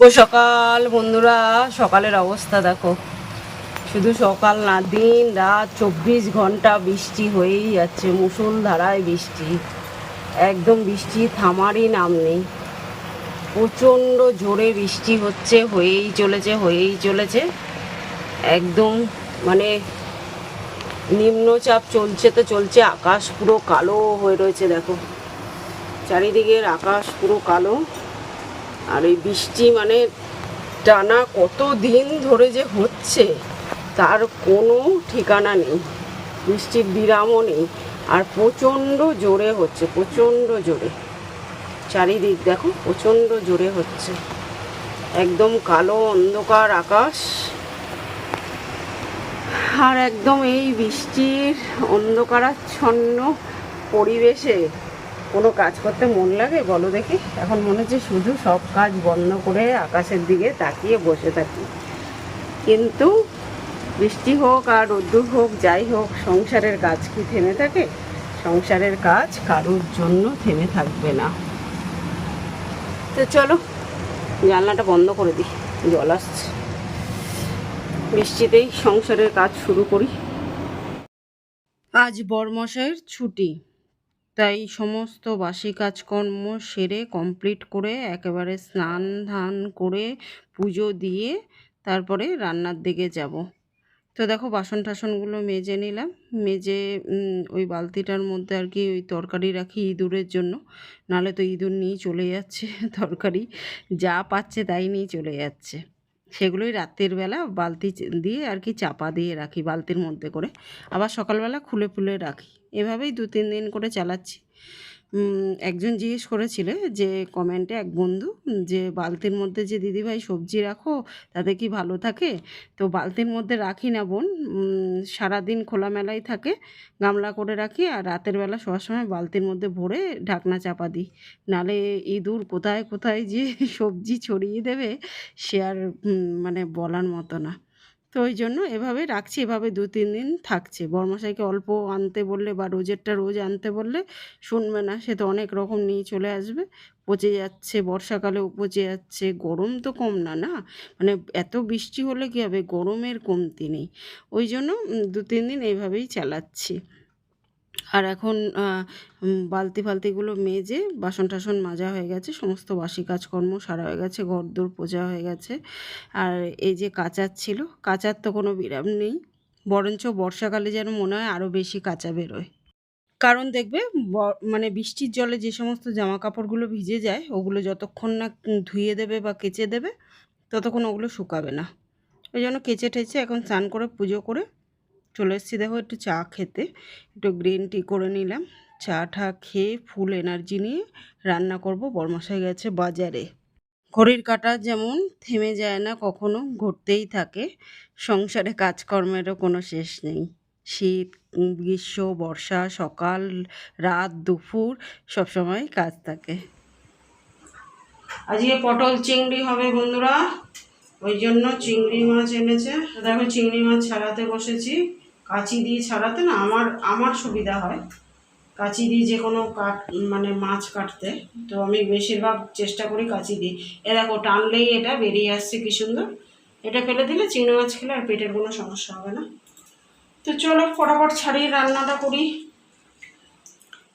সকাল বন্ধুরা, সকালের অবস্থা দেখো। শুধু সকাল না, দিন, রাত, চব্বিশ ঘণ্টা বৃষ্টি হয়েই যাচ্ছে মুসুল ধারায় বৃষ্টি। একদম বৃষ্টি থামারই নাম নেই। প্রচণ্ড জোরে বৃষ্টি হচ্ছে, হয়েই চলেছে হয়েই চলেছে। একদম মানে নিম্নচাপ চলছে তো চলছে, আকাশ পুরো কালো হয়ে রয়েছে দেখো। চারিদিকের আকাশ পুরো কালো। আর এই বৃষ্টি মানে টানা কত দিন ধরে যে হচ্ছে, তার কোনো ঠিকানা নেই। বৃষ্টির বিরামও নেই। আর প্রচণ্ড জোরে হচ্ছে, প্রচণ্ড জোরে। চারিদিক দেখো, প্রচণ্ড জোরে হচ্ছে। একদম কালো অন্ধকার আকাশ। আর একদম এই বৃষ্টির অন্ধকারাচ্ছন্ন পরিবেশে কোনো কাজ করতে মন লাগে, বলো দেখি। এখন মনে হচ্ছে শুধু সব কাজ বন্ধ করে আকাশের দিকে তাকিয়ে বসে থাকি। কিন্তু বৃষ্টি হোক আর রোদ্দুর হোক, যাই হোক, সংসারের কাজ কি থেমে থাকে? সংসারের কাজ কারোর জন্য থেমে থাকবে না। তো চলো, জানলাটা বন্ধ করে দিই। জল আসছে। বৃষ্টিতেই সংসারের কাজ শুরু করি। আজ বরমশাইয়ের ছুটি। তাই সমস্ত বাসি কাজকর্ম সেরে কমপ্লিট করে একেবারে স্নান ধান করে পুজো দিয়ে তারপরে রান্নার দিকে যাব। তো দেখো বাসন টাসনগুলো মেজে নিলাম। মেজে ওই বালতিটার মধ্যে আর কি ওই তরকারি রাখি ইঁদুরের জন্য। নাহলে তো ইঁদুর নিয়ে চলে যাচ্ছে, তরকারি যা পাচ্ছে তাই নিয়ে চলে যাচ্ছে। সেগুলোই রাতের বেলা বালতি দিয়ে আর কি চাপা দিয়ে রাখি বালতির মধ্যে করে। আবার সকালবেলা খুলে ফুলে রাখি। এভাবেই দু, তিন দিন করে চালাচ্ছি। একজন জিজ্ঞেস করেছিল যে কমেন্টে এক বন্ধু যে বালতির মধ্যে যে দিদিভাই সবজি রাখো, তাতে কি ভালো থাকে? তো বালতির মধ্যে রাখি না বোন সারাদিন খোলামেলাই থাকে, গামলা করে রাখি আর রাতের বেলা শোয়ার সময় বালতির মধ্যে ভরে ঢাকনা চাপা দিই। নালে ইঁদুর কোথায় কোথায় যে সবজি ছড়িয়ে দেবে, সে আর মানে বলার মতো না। তো ওই জন্য এভাবে রাখছি, এভাবে দু, তিন দিন থাকছে। বর্মশাইকে অল্প আনতে বললে বা রোজেরটা রোজ আনতে বললে শুনবে না, সে তো অনেক রকম নিয়ে চলে আসবে। পচে যাচ্ছে, বর্ষাকালেও পচে যাচ্ছে, গরম তো কম না না? মানে এত বৃষ্টি হলে কী হবে? গরমের কমতি নেই। ওই জন্য দু, তিন দিন এইভাবেই চালাচ্ছি। আর এখন বালতি ফালতিগুলো মেজে বাসন টাসন মাজা হয়ে গেছে, সমস্ত বাসি কাজকর্ম সারা হয়ে গেছে ঘর দোর পোজা হয়ে গেছে। আর এই যে কাচার ছিল, কাচার তো কোনো বিরাম নেই, বরঞ্চ বর্ষাকালে যেন মনে হয় আরও বেশি কাঁচা বেরোয়। কারণ দেখবে মানে বৃষ্টির জলে যে সমস্ত জামা কাপড়গুলো ভিজে যায়, ওগুলো যতক্ষণ না ধুয়ে দেবে বা কেচে দেবে, ততক্ষণ ওগুলো শুকাবে না। ওই জন্য কেচে টেচে এখন স্নান করে, পুজো করে চলে এসেছি। দেখো একটু চা খেতে। একটু গ্রিন টি করে নিলাম। চা টা খেয়ে ফুল এনার্জি নিয়ে রান্না করব। বরমশাই গেছে বাজারে। ঘড়ির কাঁটা যেমন থেমে যায় না, কখনো ঘুরতেই থাকে। সংসারে কাজকর্মেরও কোনো শেষ নেই। শীত, গ্রীষ্ম, বর্ষা, সকাল, রাত, দুপুর সবসময় কাজ থাকে। আজকে পটল চিংড়ি হবে বন্ধুরা। ওই জন্য চিংড়ি মাছ এনেছে। দেখো চিংড়ি মাছ ছাড়াতে বসেছি। কাঁচি দিয়ে ছাড়াতে না আমার আমার সুবিধা হয়। কাঁচি দিয়ে যে কোনো কাট মানে মাছ কাটতে। তো আমি বেশিরভাগ চেষ্টা করি কাঁচি দিয়ে। এ দেখো, টানলেই এটা বেরিয়ে আসছে কি সুন্দর। এটা ফেলে দিলে চিংড়ি মাছ খেলে আর পেটের কোনো সমস্যা হবে না। তো চলো, ফটাফট ছাড়িয়ে রান্নাটা করি।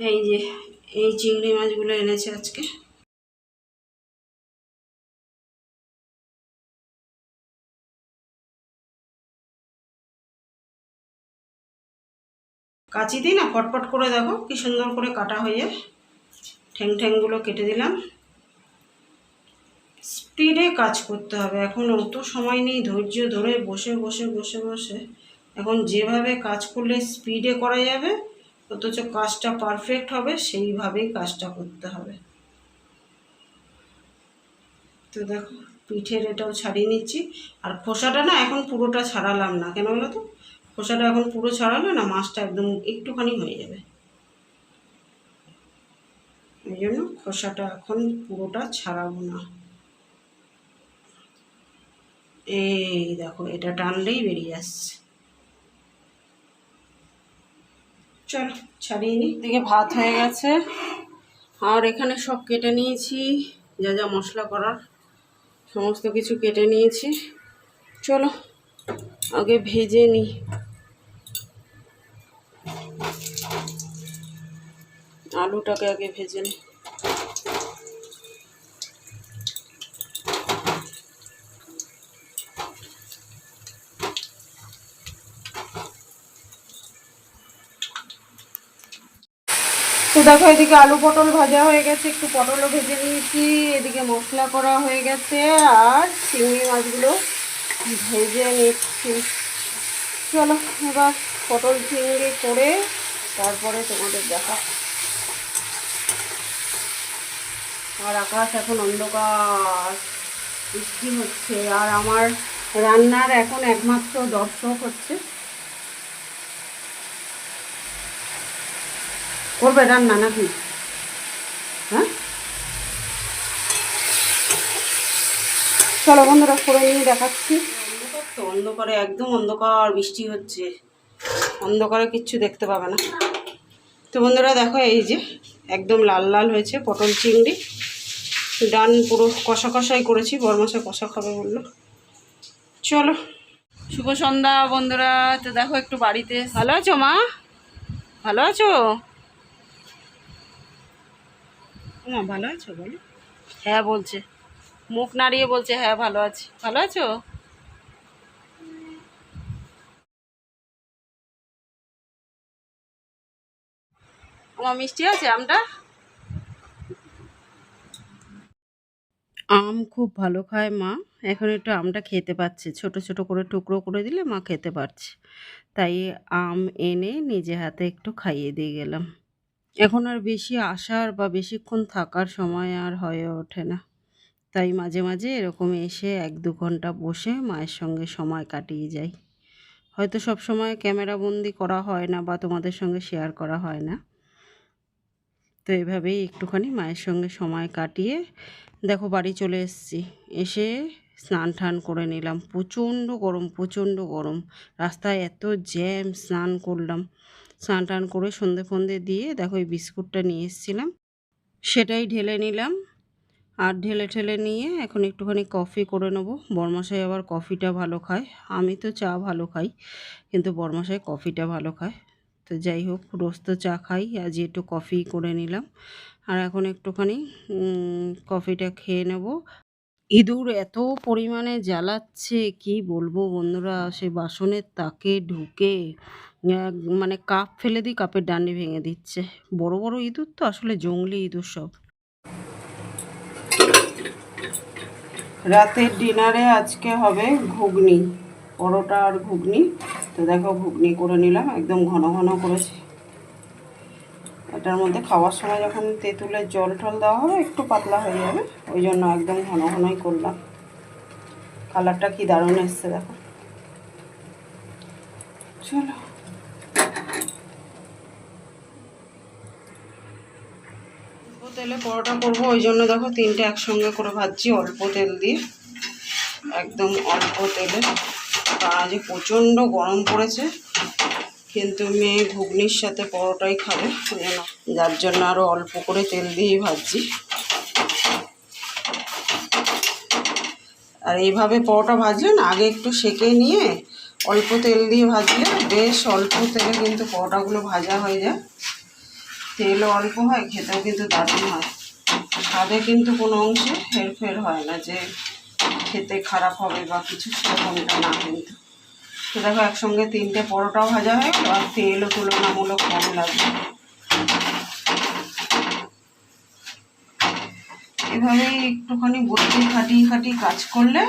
এই যে, এই চিংড়ি মাছগুলো এনেছে আজকে। কাঁচি দিই না, ফটফট করে দেখো কি সুন্দর করে কাটা হয়ে ঠ্যাং ঠ্যাংগুলো কেটে দিলাম। স্পিডে কাজ করতে হবে, এখন অত সময় নেই, ধৈর্য ধরে বসে বসে বসে বসে। এখন যেভাবে কাজ করলে স্পিডে করা যাবে, অথচ কাজটা পারফেক্ট হবে, সেইভাবেই কাজটা করতে হবে। তো দেখো, পিঠের এটাও ছাড়িয়ে নিচ্ছি। আর খোসাটা না এখন পুরোটা ছাড়ালাম না, কেন বলো তো? খোসাটা এখন পুরো ছাড়ালে না মাছটা একদম একটুখানি হয়ে যাবে। এই জন্য খোসাটা এখন পুরোটা ছাড়াবো না। এই দেখো, এটা টানলেই বেরিয়ে আসছে। চলো, ছাড়িয়ে নিই দিকে ভাত হয়ে গেছে। আর এখানে সব কেটে নিয়েছি। যা যা মশলা করার, সমস্ত কিছু কেটে নিয়েছি। চলো। আগে ভেজে নিই। আলুটাকে আগে ভেজে নিই। তো দেখো, এদিকে আলু পটল ভাজা হয়ে গেছে, একটু পটলও ভেজে নিয়েছি, এদিকে মশলা করা হয়ে গেছে, আর চিংড়ি মাছগুলো ভেজে নিচ্ছি? চলো, এবার পটল চিংড়ি করে তারপরে তোমাদের দেখা। আর আকাশ এখন অন্ধকার, বৃষ্টি হচ্ছে, আর আমার রান্নার এখন একমাত্র দর্শক হচ্ছে। করবে রান্না নাকি? চলো বন্ধুরা করে নিয়ে দেখাচ্ছি। অন্ধকার তো অন্ধকারে একদম অন্ধকার বৃষ্টি হচ্ছে। অন্ধকারে কিচ্ছু দেখতে পাবে না। তো বন্ধুরা দেখো এই যে একদম লাল লাল হয়েছে পটল চিংড়ি। ডান পুরো কষা কষাই করেছি বরমাসে কষা খাবে বলল। চলো। শুভ সন্ধ্যা বন্ধুরা। তো দেখো একটু বাড়িতে। ভালো আছো মা? ভালো আছো? মা ভালো আছো বলো? হ্যাঁ বলছে। মুখ নাড়িয়ে বলছে হ্যাঁ ভালো আছি। ভালো আছো? আমার মিষ্টি আছে, আমটা? আম খুব ভালো খায় মা। এখন একটু আমটা খেতে পাচ্ছে। ছোট ছোট করে টুকরো করে দিলে মা খেতে পারছে। তাই আম এনে নিজে হাতে একটু খাইয়ে দিয়ে গেলাম। এখন আর বেশি আসার বা বেশিক্ষণ থাকার সময় আর হয়ে ওঠে না। তাই মাঝে মাঝে এরকম এসে এক দু ঘণ্টা বসে মায়ের সঙ্গে সময় কাটিয়ে যাই। হয়তো সব সময় ক্যামেরা বন্দি করা হয় না বা তোমাদের সঙ্গে শেয়ার করা হয় না। তো এভাবেই একটুখানি মায়ের সঙ্গে সময় কাটিয়ে দেখো বাড়ি চলে এসেছি। এসে স্নান টান করে নিলাম। প্রচণ্ড গরম প্রচণ্ড গরম। রাস্তায় এত জ্যাম স্নান করলাম। স্নান টান করে সন্ধে ফন্দে দিয়ে দেখো এই বিস্কুটটা নিয়ে এসেছিলাম। সেটাই ঢেলে নিলাম। আর ঢেলে ঠেলে নিয়ে এখন একটুখানি কফি করে নেব। বরমাসাই আবার কফিটা ভালো খায়। আমি তো চা ভালো খাই, কিন্তু বরমাসাই কফিটা ভালো খায়। তো যাই হোক রোজ তো চা খাই আজ একটু কফি করে নিলাম। আর এখন একটুখানি কফিটা খেয়ে নেব। ইঁদুর এত পরিমাণে জ্বালাচ্ছে, কি বলব বন্ধুরা? সে বাসনের তাকে ঢুকে মানে কাপ ফেলে দিই, কাপের ডান্ডি ভেঙে দিচ্ছে। বড় বড় ইঁদুর তো, আসলে জঙ্গলি ইঁদুর সব। রাতের ডিনারে আজকে হবে ঘুগনি, পরোটা আর ঘুগনি। তো দেখো ঘুগনি করে নিলাম, একদম ঘন ঘন করেছি। এটার মধ্যে খাওয়ার সময় যখন তেঁতুলের জল টল দেওয়া হবে, একটু পাতলা হয়ে যাবে। ওই জন্য একদম ঘন ঘনই করলাম। কালারটা কি দারুণ এসছে, দেখো। চলো। তেলে পরোটা করব, ওই জন্য দেখো তিনটে একসঙ্গে করে ভাজছি, অল্প তেল দিয়ে। একদম অল্প তেলে। কারণ আজ প্রচণ্ড গরম পড়েছে, কিন্তু মেয়ে ঘুগনির সাথে পরোটাই খাবে। যার জন্য আরও অল্প করে তেল দিয়েই ভাজছি। আর এইভাবে পরোটা ভাজলে না, আগে একটু সেকে নিয়ে অল্প তেল দিয়ে ভাজলে বেশ অল্প তেলে কিন্তু পরোটাগুলো ভাজা হয়ে যায়। তেলও অল্প হয়, খেতেও কিন্তু দারুণ হয়। স্বাদে কিন্তু কোনো অংশে হেরফের হয় না যে খেতে খারাপ হবে বা কিছু সেরকমটা না কিন্তু। তো দেখো, একসঙ্গে তিনটে পরোটাও ভাজা হয় আর তেলও তুলনামূলক কম লাগবে এভাবেই একটুখানি বুদ্ধি খাটিয়ে খাটিয়ে কাজ করলে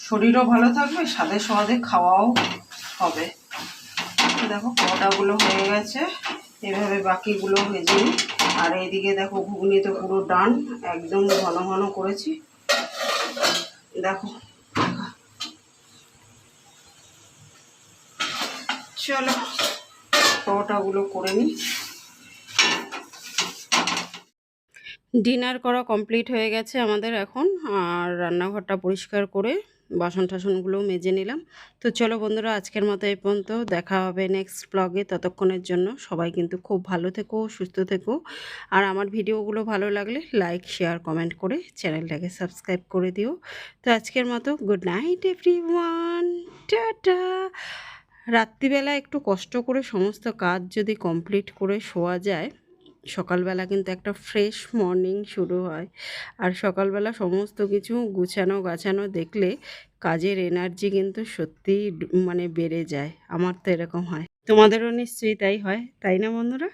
শরীরও ভালো থাকবে, স্বাদে স্বাদে খাওয়াও হবে। দেখো, পরোটাগুলো হয়ে গেছে। এভাবে বাকিগুলো ভেজে নিই। আর এইদিকে দেখো ঘুগনি তো পুরো ডান, একদম ঘন ঘন করেছি। দেখো। চলো, পরোটাগুলো করে নিই। ডিনার করা কমপ্লিট হয়ে গেছে আমাদের এখন, আর রান্নাঘরটা পরিষ্কার করে বাসন টাসনগুলোও মেজে নিলাম। তো চলো বন্ধুরা, আজকের মতো এই পর্যন্ত। দেখা হবে নেক্সট ব্লগে ততক্ষণের জন্য সবাই কিন্তু খুব ভালো থেকো, সুস্থ থেকো। আর আমার ভিডিওগুলো ভালো লাগলে লাইক শেয়ার কমেন্ট করে চ্যানেলটাকে সাবস্ক্রাইব করে দিও। তো আজকের মতো গুড নাইট এভরি ওয়ান টাটা। রাত্রিবেলা একটু কষ্ট করে সমস্ত কাজ যদি কমপ্লিট করে শোয়া যায় সকালবেলা কিন্তু একটা ফ্রেশ মর্নিং শুরু হয়। আর সকালবেলা সমস্ত কিছু গুছানো গাছানো দেখলে কাজের এনার্জি কিন্তু সত্যি মানে বেড়ে যায়। আমার তো এরকম হয়। তোমাদেরও নিশ্চয়ই তাই হয়, তাই না বন্ধুরা?